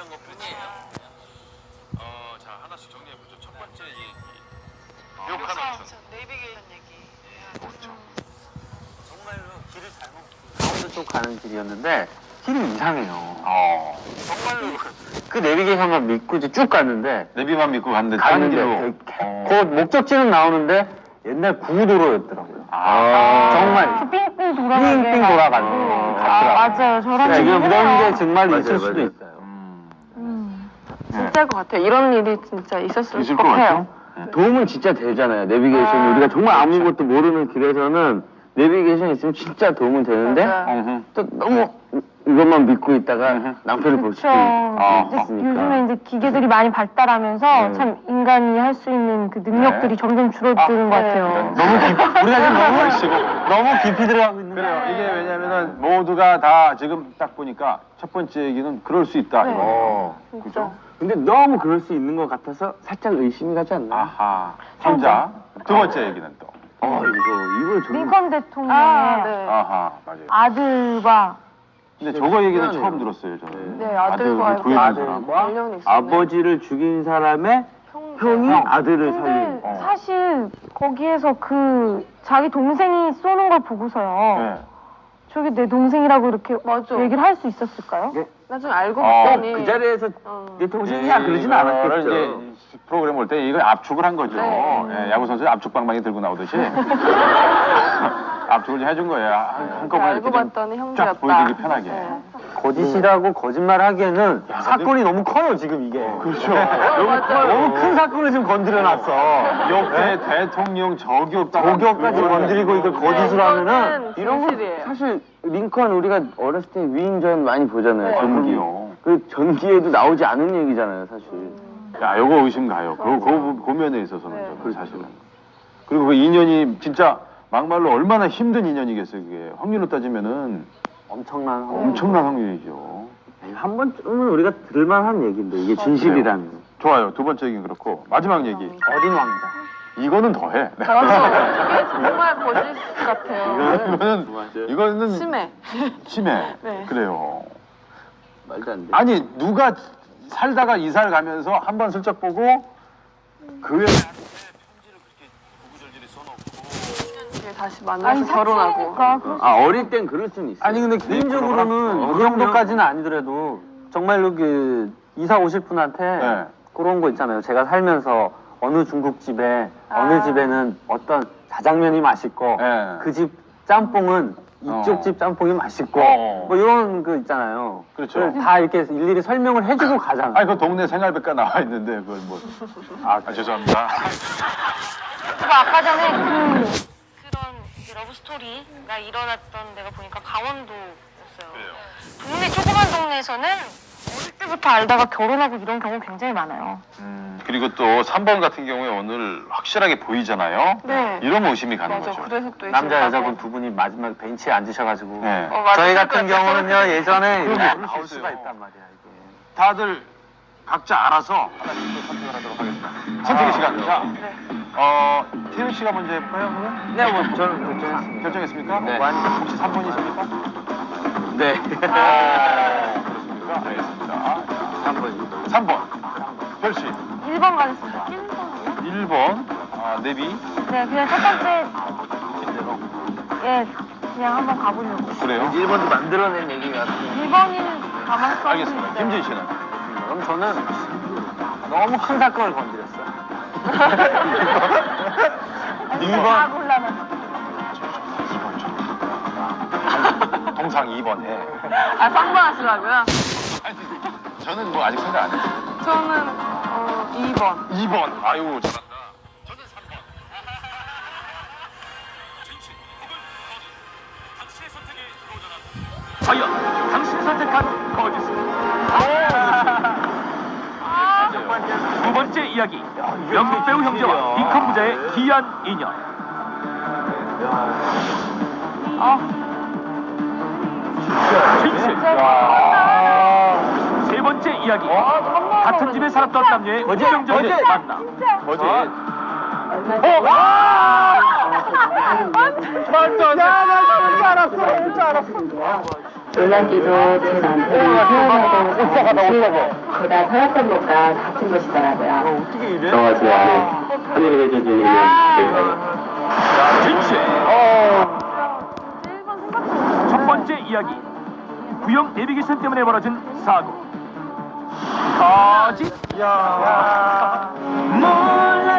있던 것 뿐이에요. 어, 자 하나씩 정리해 보죠. 첫 번째 얘기. 기억하는 것은 네이비게이션 얘기. 그렇죠. 정말로 길을 잘못 강원도 쪽 가는 길이었는데 길이 이상해요. 어. 정말로 그 내비게이션만 믿고 이제 쭉 갔는데 내비만 믿고 갔는데 다른 길로. 갔는데 그 목적지는 나오는데 옛날 구도로였더라고요. 아. 정말 삥삥 돌아가게. 삥삥 돌아가는 음. 거 아, 같더라고요. 맞아요. 저런 지금 얘기 이런. 게 정말 맞아요, 있을 수도 맞아요. 있어요. 진짜일 것 같아요. 이런 일이 진짜 있었을 있을 것것 같아요. 같죠? 도움은 진짜 되잖아요. 내비게이션이 아, 우리가 정말 아무것도 모르는 길에서는 내비게이션 있으면 진짜 도움은 되는데 맞아요. 또 너무 이것만 믿고 있다가 음흠. 낭패를 볼 그렇죠. 수도 아, 이제 있으니까. 요즘에 이제 기계들이 많이 발달하면서 네. 참 인간이 할 수 있는 그 능력들이 점점 줄어드는 것 네. 같아요. 너무 깊, 우리가 지금 너무 너무 깊이 들어가고 있는 그래요. 거예요. 이게 왜냐면은 모두가 다 지금 딱 보니까 첫 번째 얘기는 그럴 수 있다. 네. 이거. 어. 진짜. 근데 너무 그럴 수 있는 것 같아서 살짝 의심이 가지 않나? 아하. 혼자. 두 번째 얘기는 또. 어, 이거 이거 좀 링컨 대통령의 아, 네. 아하. 맞아요. 아들과 근데 저거 얘기는 희한해요. 처음 들었어요, 저는. 네, 아들과 아들을 구해준 아들. 사람. 관련이 있어요. 아버지를 죽인 사람의 형이 아들을 살린. 근데 어. 사실 거기에서 그 자기 동생이 쏘는 걸 보고서요. 네. 저게 내 동생이라고 이렇게 맞아. 얘기를 할 수 있었을까요? 나중에 알고 어, 봤더니 그 자리에서 어. 내 동생이야 그러진 이거를 않았겠죠. 이제 프로그램 볼때 이걸 압축을 한 거죠. 네. 예, 야구 선수 압축 방망이 들고 나오듯이 압축을 좀 해준 거예요. 한- 한꺼번에 알고 이렇게 좀 봤더니 쫙 형제였다. 보여드리기 편하게. 네. 거짓이라고 거짓말 하기에는 사건이 너무 커요 지금 이게. 그렇죠. 너무 커요. 너무 큰 사건을 지금 건드려놨어. 역대 대통령 저기였다. 저격까지 건드리고 이걸 거짓을 하면은 이런 거 진실이에요. 사실 링컨 우리가 어렸을 때 위인전 많이 보잖아요. 네. 전기요. 그 전기에도 나오지 않은 얘기잖아요 사실. 야, 요거 의심 가요. 그, 그, 그 면에 있어서는 네. 저는 사실은. 그리고 그 인연이 진짜 막말로 얼마나 힘든 인연이겠어요, 그게. 확률로 따지면은 엄청난 확률. 엄청난 확률이죠. 한 번쯤은 우리가 들을만한 얘기인데 이게 진실이라면. 좋아요. 두 번째 얘기는 그렇고. 마지막 얘기. 어린 왕자. 이거는 더해. 맞아. 이게 정말 거짓 같아요. 이거는, 이거는 심해. 심해. 네. 그래요. 말도 안 돼. 아니, 누가 살다가 이사를 가면서 한 번 슬쩍 보고 그외에 이제 다시 만나서 결혼하고. 아 어릴 땐 그럴 수는 있어. 아니 근데 개인적으로는 그 정도까지는 아니더라도 정말로 그 이사 오실 분한테 네. 그런 거 있잖아요. 제가 살면서 어느 중국집에 어느 아. 집에는 어떤 자장면이 맛있고 네. 그집 짬뽕은 이쪽 어. 집 짬뽕이 맛있고 어. 뭐 이런 거 있잖아요. 그렇죠. 그걸 다 이렇게 일일이 설명을 해주고 가잖아요. 아니, 그 동네 생활백과 나와 있는데, 그걸 뭐. 아, 아, 죄송합니다. 그리고 아까 전에 그 이제 러브 스토리가 일어났던 데가 보니까 강원도였어요. 그래요. 동네 조그만 동네에서는 어릴 때부터 알다가 결혼하고 이런 경우 굉장히 많아요. 음, 그리고 또 3번 같은 경우에 오늘 확실하게 보이잖아요. 네. 이러면 의심이 가는 맞아. 거죠. 그래서 또 남자. 여자분 두 분이 마지막 벤치에 앉으셔가지고 네. 어, 맞아. 저희 같은 그러니까 경우는요 예전에 이렇게 그럴 수 나올 있어요. 수가 있단 말이야 이게. 다들 각자 알아서 하나씩 또 선택을 하도록 하겠습니다. 선택의 시간입니다. 네. 어, 태윤 씨가 먼저 해볼까요, 그러면? 네, 뭐 저는 결정했습니다. 결정했습니까? 네. 혹시 3번이십니까? 네. 어, 그렇습니까? 알겠습니다. 3번입니다. 3번. 별 씨. 1번 가겠습니다. 1번이요? 1번. 아, 네비. 네, 그냥 첫 번째 김대로. 예 그냥 한번 가보려고. 그래요? 1번도 만들어낸 얘기 같아요. 1번이는 가만 써 알겠습니다. 김진 씨는? 그럼 저는 너무 큰 사건을 건드렸어요. 2번. 다 곤란해. 동상 2번 해. 아, 쌍방 하시라고요? 아니, 저는 뭐 아직 생각 안 했어요. 저는 어, 2번. 2번. 아유, 잘한다. 저는 3번. 과연 당신이 선택한 거짓은 두 번째 이야기. 연극 배우 형제와 링컨 부자의 기이한 인연. 진실. 세 번째 이야기. 같은 집에 살았던 남녀의 운명적인 만남 뭐지? 말도 안 돼. 야, 나 진짜 알았어. 진짜 알았어. 놀랍게도 제 남편이 태어나고 자라고 거다 살았던 곳과 같은 곳이더라고요. 정하지야 하늘이 해주신 인연 진실 첫 번째 이야기. 구형 내비게이션 때문에 벌어진 사고. 거짓 몰라